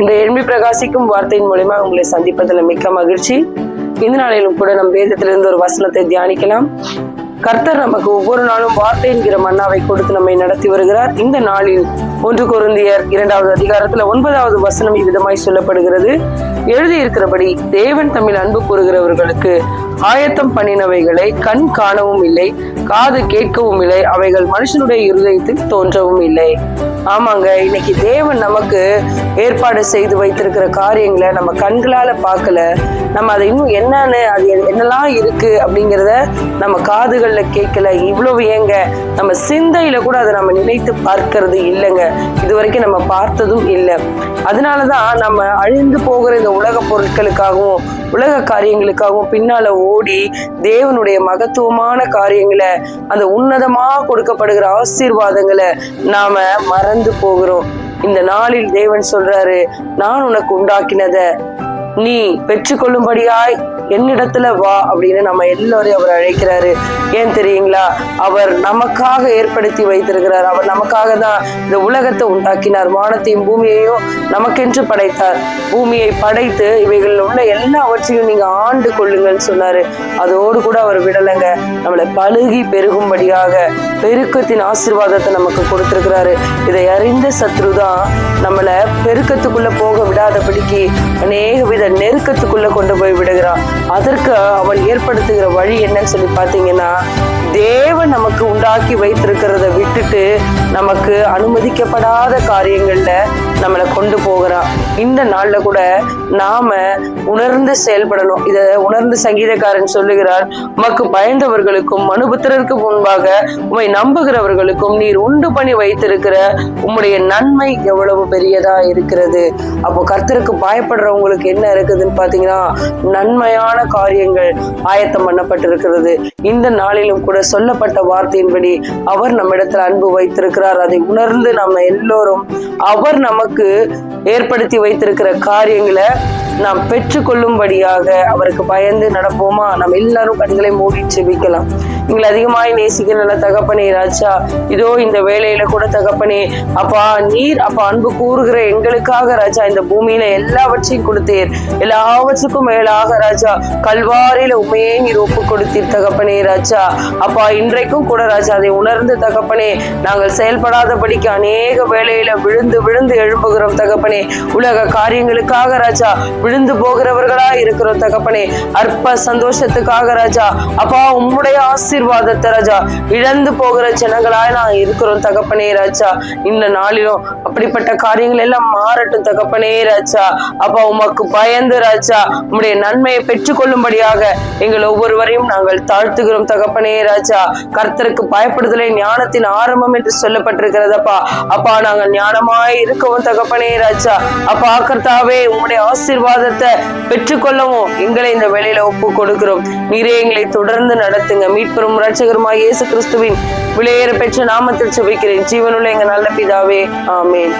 இந்த எளிமை பிரகாசிக்கும் வார்த்தையின் மூலயமா உங்களை சந்திப்பதில் மிக்க மகிழ்ச்சி. இந்த நாளிலும் கூட நம் வேதத்திலிருந்து ஒரு வசனத்தை தியானிக்கலாம். கர்த்தர் நமக்கு ஒவ்வொரு நாளும் வார்த்தை என்கிற மன்னாவை கொடுத்து நம்மை நடத்தி வருகிறார். இந்த நாளில் ஒன்று குருந்தியர் இரண்டாவது அதிகாரத்துல ஒன்பதாவது வசனம் இவ்விதமாய் சொல்லப்படுகிறது. எழுதியிருக்கிறபடி தேவன் தமிழ் அன்பு கூறுகிறவர்களுக்கு ஆயத்தம் பண்ணினவைகளை கண் காணவும் இல்லை காது கேட்கவும் இல்லை அவைகள் மனுஷனுடைய இருதயத்தில் தோன்றவும் இல்லை. ஆமாங்க இன்னைக்கு தேவன் நமக்கு ஏற்பாடு செய்து வைத்திருக்கிற காரியங்களை நம்ம கண்களால பார்க்கல. நம்ம அதை இன்னும் என்னன்னு அது என்னெல்லாம் இருக்கு அப்படிங்கிறத நம்ம காதுகள்ல கேட்கல. இவ்வளவு ஏங்க நம்ம சிந்தையில கூட அதை நம்ம நினைத்து பார்க்கறது இல்லைங்க. இது வரைக்கும் நம்ம பார்த்ததும் இல்லை. அதனாலதான் நம்ம அழிந்து போகிற இந்த உலக பொருட்களுக்காகவும் உலக காரியங்களுக்காகவும் பின்னால ஓடி தேவனுடைய மகத்துவமான காரியங்களை அந்த உன்னதமாக கொடுக்கப்படுகிற ஆசீர்வாதங்களை நாம மறந்து போகிறோம். இந்த நாளில் தேவன் சொல்றாரு நான் உனக்கு உண்டாக்கினத நீ பெற்றுக்கொள்ளும்படியாய் என்னிடத்துல வா அப்படின்னு நம்ம எல்லோரையும் அவர் அழைக்கிறாரு. ஏன் தெரியுங்களா? அவர் நமக்காக ஏற்படுத்தி வைத்திருக்கிறார். அவர் நமக்காக தான் இந்த உலகத்தை உண்டாக்கினார். வானத்தையும் பூமியையும் நமக்கென்று படைத்தார். பூமியை படைத்து இவைகளில் உள்ள எல்லாவற்றையும் நீங்க ஆண்டு கொள்ளுங்கன்னு சொன்னாரு. அதோடு கூட அவர் விடலைங்க. நம்மளை பழுகி பெருகும்படியாக பெருக்கத்தின் ஆசீர்வாதத்தை நமக்கு கொடுத்திருக்கிறாரு. இதை அறிந்த சத்ரு தான் நம்மளை நெருக்கத்துக்குள்ள போக விடாதபடிக்கு அநேக வித நெருக்கத்துக்குள்ள கொண்டு போய் விடுகிறான். அதற்கு அவன் ஏற்படுத்துகிற வழி என்னன்னு சொல்லி பார்த்தீங்கன்னா தேவன் நமக்கு உண்டாக்கி வைத்திருக்கிறத விட்டுட்டு நமக்கு அனுமதிக்கப்படாத காரியங்கள்ல நம்மளை கொண்டு போகிறான். இந்த நாள்ல கூட நாம உணர்ந்து செயல்படணும். இத உணர்ந்து சங்கீதக்காரன் சொல்லுகிறார் உமக்கு பயந்தவர்களுக்கும் மனுபுத்திரருக்கு முன்பாக உம்மை நம்புகிறவர்களுக்கும் நீர் உண்டு பண்ணி வைத்திருக்கிற உம்முடைய நன்மை எவ்வளவு பெரியதா இருக்கிறது? அப்போ கர்த்தருக்கு பயப்படுறவங்களுக்கு என்ன இருக்குதுன்னு பாத்தீங்கன்னா நன்மையான காரியங்கள் ஆயத்தம் பண்ணப்பட்டிருக்கிறது. இந்த நாளிலும் கூட சொல்லப்பட்ட வார்த்தையின்படி அவர் நம்மிடத்தில் அன்பு வைத்திருக்கிறார். அதை உணர்ந்து நம்ம எல்லோரும் அவர் நமக்கு ஏற்படுத்தி வைத்திருக்கிற காரியங்களை நாம் பெற்றுக்கொள்ளும்படியாக அவருக்கு பயந்து நடப்போமா? நம்ம எல்லாரும் கண்களை மூடி செபிக்கலாம். நீங்கள் அதிகமாய் நேசிக்கிற நல்ல தகப்பனே ராஜா இதோ இந்த வேலையில கூட தகப்பனே அப்பா நீர் அப்பா அன்பு கூறுகிற எங்களுக்காக ராஜா இந்த பூமியில எல்லாவற்றையும் கொடுத்தீர். எல்லாவற்றுக்கும் மேலாக ராஜா கல்வாரியில உண்மையே நீர் ஒப்பு கொடுத்தீர் தகப்பனே ராஜா. அப்பா இன்றைக்கும் கூட ராஜா அதை உணர்ந்து தகப்பனே நாங்கள் செயல்படாதபடிக்கு அநேக வேலையில விழுந்து விழுந்து எழுப்புகிறோம் தகப்பனே. உலக காரியங்களுக்காக ராஜா விழுந்து போகிறவர்களா இருக்கிறோம் தகப்பனே அற்ப சந்தோஷத்துக்காக ராஜா. அப்பா உம்முடைய ஆசீர்வாதத்தை ராஜா. இழந்து போகிற ஜனங்களாய் நான் இருக்கிறோம் தகப்பனே ராஜா. இந்த நாளிலும் அப்படிப்பட்ட காரியங்கள் எல்லாம் மாறட்டும் தகப்பனே ராஜா. அப்பா உமக்கு பயந்து ராஜா. உம்முடைய நன்மையை பெற்றுக்கொள்ளும்படியாக எங்கள் ஒவ்வொருவரையும் நாங்கள் தாழ்த்துகிறோம் தகப்பனே ராஜா. கர்த்தருக்கு பயப்படுதலை ஞானத்தின் ஆரம்பம் என்று சொல்லப்பட்டிருக்கிறதப்பா. அப்பா நாங்கள் ஞானமாய் இருக்கவும் தகப்பனே ராஜா. அப்பா கர்த்தாவே உம்முடைய ஆசீர்வாதத்தை பெற்றுக்கொள்ளவும் எங்களை இந்த வேலையில ஒப்பு கொடுக்கிறோம் நீரே எங்களை தொடர்ந்து நடத்துங்க. மீட்பெரும் ரட்சகருமாய் இயேசு கிறிஸ்துவின் விளையேற பெற்ற நாமத்தில் செபிக்கிறேன். ஜீவனுள்ள எங்க நல்ல பிதாவே ஆமேன்.